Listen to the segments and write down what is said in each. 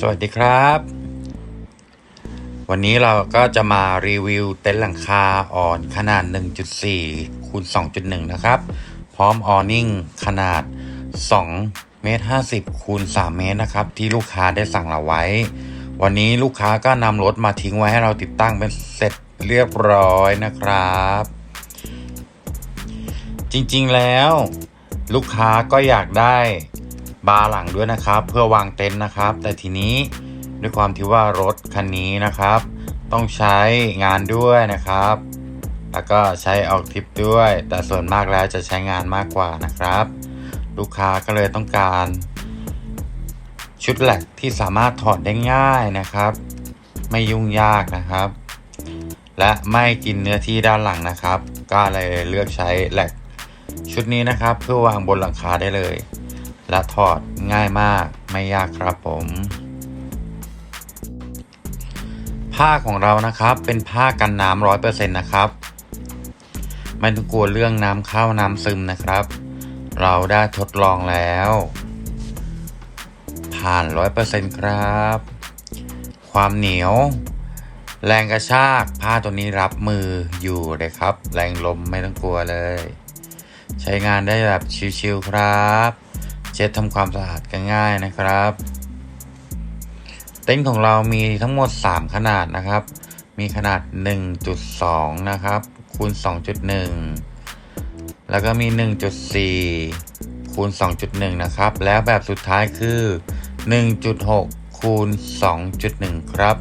สวัสดีครับ วันนี้เราก็จะมารีวิวเต็นท์หลังคาอ่อนขนาด 1.4คูณ2.1 นะครับ พร้อมออนิ่งขนาด2เมตร50คูณ3เมตรนะครับ ที่ลูกค้าได้สั่งเราไว้ วันนี้ลูกค้าก็นำรถมาทิ้งไว้ให้เราติดตั้งเป็นเสร็จเรียบร้อยนะครับ จริงๆแล้ว ลูกค้าก็อยากได้ บาร์หลังด้วยนะครับ เพื่อวางเต็นท์นะครับ แต่ทีนี้ด้วยความที่ว่ารถคันนี้นะครับ ต้องใช้งานด้วยนะครับ แล้วก็ใช้ออกทริปด้วย แต่ส่วนมากแล้วจะใช้งานมากกว่านะครับ ลูกค้าก็เลยต้องการ ชุดแหลกที่สามารถถอดได้ง่ายนะครับ ไม่ยุ่งยากนะครับ และไม่กินเนื้อที่ด้านหลังนะครับ ก็เลยเลือกใช้แหลกชุดนี้นะครับ เพื่อวางบนหลังคาได้เลย และถอดง่ายมากไม่ยากครับผม ผ้าของเรานะครับเป็นผ้ากันน้ำร้อยเปอร์เซ็นต์นะครับ ไม่ต้องกลัวเรื่องน้ำเข้าน้ำซึมนะครับ เราได้ทดลองแล้ว ผ่านร้อยเปอร์เซ็นต์ครับ ความเหนียว แรงกระชากผ้าตัวนี้รับมืออยู่เลยครับ แรงลมไม่ต้องกลัวเลย ใช้งานได้แบบชิวๆครับ เช็ดทำความสะอาดกันง่ายนะครับ เต็นท์ของเรามีทั้งหมด 3 ขนาดนะครับ มีขนาด 1.2 นะครับ คูณ 2.1 แล้วก็มี 1.4 คูณ 2.1 นะครับ แล้วแบบสุดท้ายคือ 1.6 คูณ 2.1 ครับ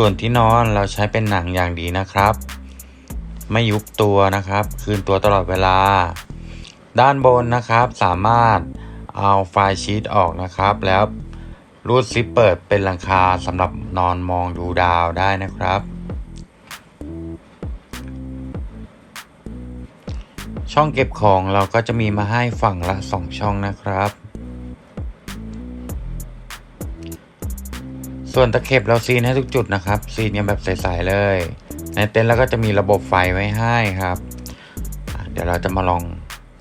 ส่วนที่นอนเราใช้เป็นหนังอย่างดีนะครับ ไม่ยุบตัวนะครับ คืนตัวตลอดเวลา ด้านบนนะครับสามารถเอาไฟล์ชีตออกนะครับ แล้วรูดซิปเปิดเป็นหลังคาสำหรับนอนมองดูดาวได้นะครับ ช่องเก็บของเราก็จะมีมาให้ฝั่งละ 2 ช่องนะครับ ส่วนตะเข็บเราซีนให้ทุกจุดนะครับ ซีนกันแบบใสๆเลย ในเต็นท์เราก็จะมีระบบไฟไว้ให้ครับ เดี๋ยวเราจะมาลอง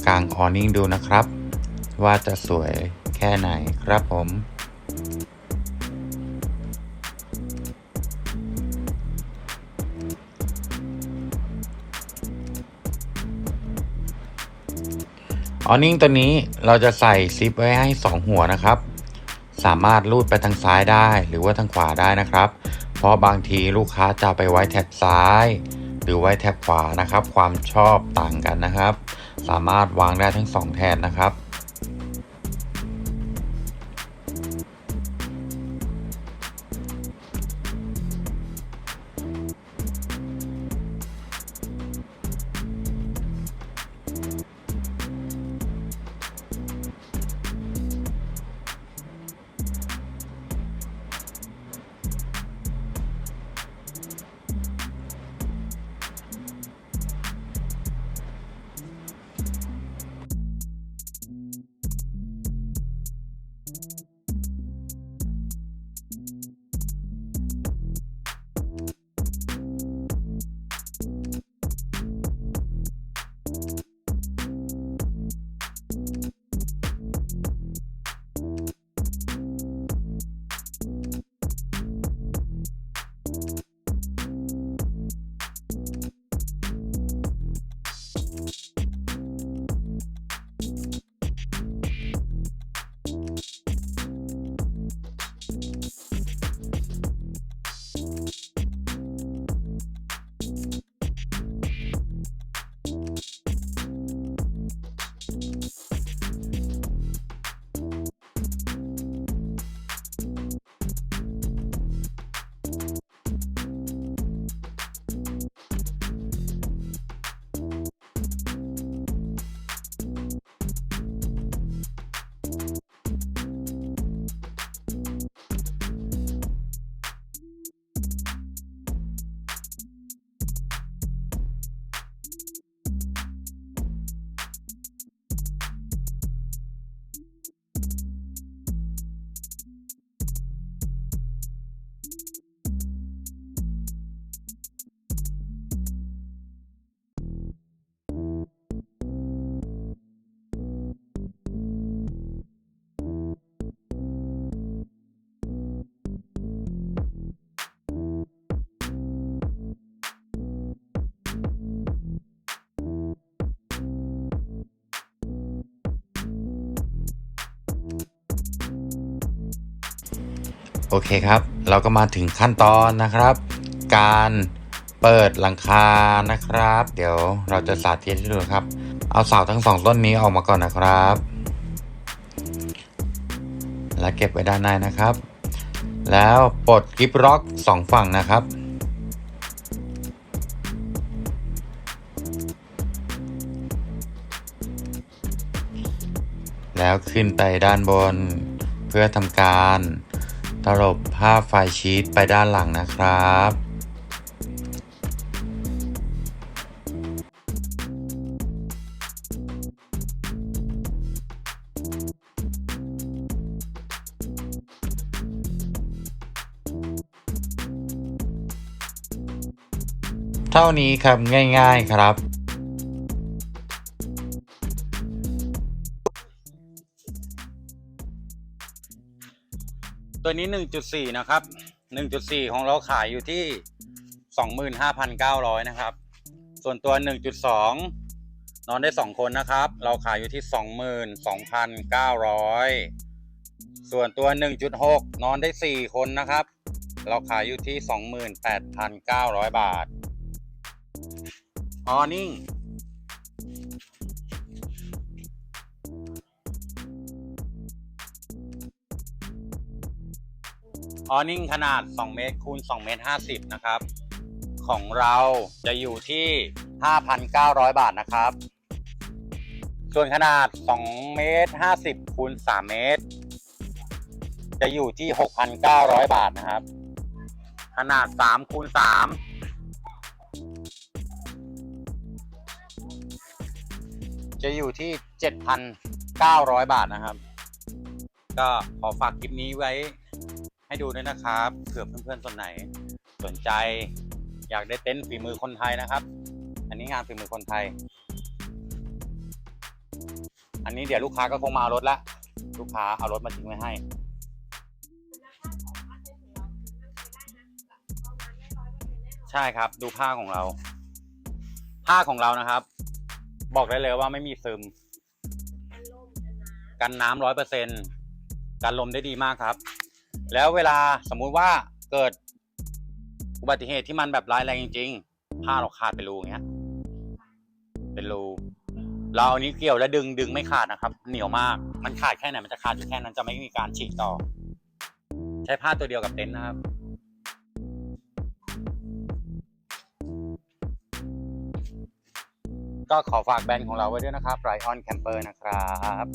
กางออนิ่งดูนะครับ ว่าจะสวยแค่ไหนครับผมออนิ่งตัวนี้เราจะใส่ซิปไว้ให้ 2 หัวนะครับ สามารถลูดไปทางซ้ายได้ หรือว่าทางขวาได้นะครับ เพราะบางทีลูกค้าจะไปไว้แท็บซ้าย หรือไว้แท็บขวานะครับ ความชอบต่างกันนะครับ สามารถวางได้ทั้งสองแทนนะครับ โอเคครับ เราก็มาถึงขั้นตอนนะครับ การเปิดหลังคานะครับ เดี๋ยวเราจะสาธิตให้ดูครับ เอาเสาทั้งสองต้นนี้ออกมาก่อนนะครับ และเก็บไว้ด้านในนะครับ แล้วปลดกิฟร็อกสองฝั่งนะครับแล้วขึ้นไปด้านบนเพื่อทำการ ตลบผ้าไฟชีตไปด้านหลังนะครับ เท่านี้ครับง่าย ๆครับ ตัวนี้ 1.4 นะครับ 1.4 ของเราขายอยู่ที่ 25,900 นะครับ ส่วนตัว 1.2 นอนได้ 2 คนนะครับ เราขายอยู่ที่ 22,900 ส่วนตัว 1.6 นอนได้ 4 คนนะครับ เราขายอยู่ที่ 28,900 บาทออนิ่ง ออนิ่งขนาด 2 เมตรคูณ2เมตร50 นะครับ ของเราจะอยู่ที่ 5,900 บาทนะครับ ส่วนขนาด 2 เมตร50 คูณ 3 เมตร จะอยู่ที่ 6,900 บาทนะครับ ขนาด 3 คูณ 3จะอยู่ที่ 7,900 บาทนะครับ ก็ขอฝากคลิปนี้ไว้ ดูด้วยนะครับเผื่อเพื่อนๆคนไหน สนใจ อยากได้เต็นท์ฝีมือคนไทยนะครับ อันนี้งานฝีมือคนไทย อันนี้เดี๋ยวลูกค้าก็คงมาเอารถละลูกค้าเอารถมาทิ้งไว้ให้ใช่ครับ ดูผ้าของเรา ผ้าของเรานะครับ บอกได้เลยว่าไม่มีซึม กันน้ำร้อยเปอร์เซ็นกันลมได้ดีมากครับ แล้วเวลาสมมุติว่าเกิดอุบัติเหตุที่มันแบบร้ายแรงจริง ๆ ผ้าเราขาดไปรูอย่างเงี้ย เป็นรูเราเอานี้วเกี่ยวแล้วดึงดึงไม่ขาดนะครับ เหนียวมากมันขาดแค่ไหนมันจะขาดอยู่แค่นั้นจะไม่มีการฉีกต่อ ใช้ผ้าตัวเดียวกับเต็นท์นะครับก็ขอฝากแบรนด์ของเราไว้ด้วยนะครับไรออนแคมเปอร์นะครับ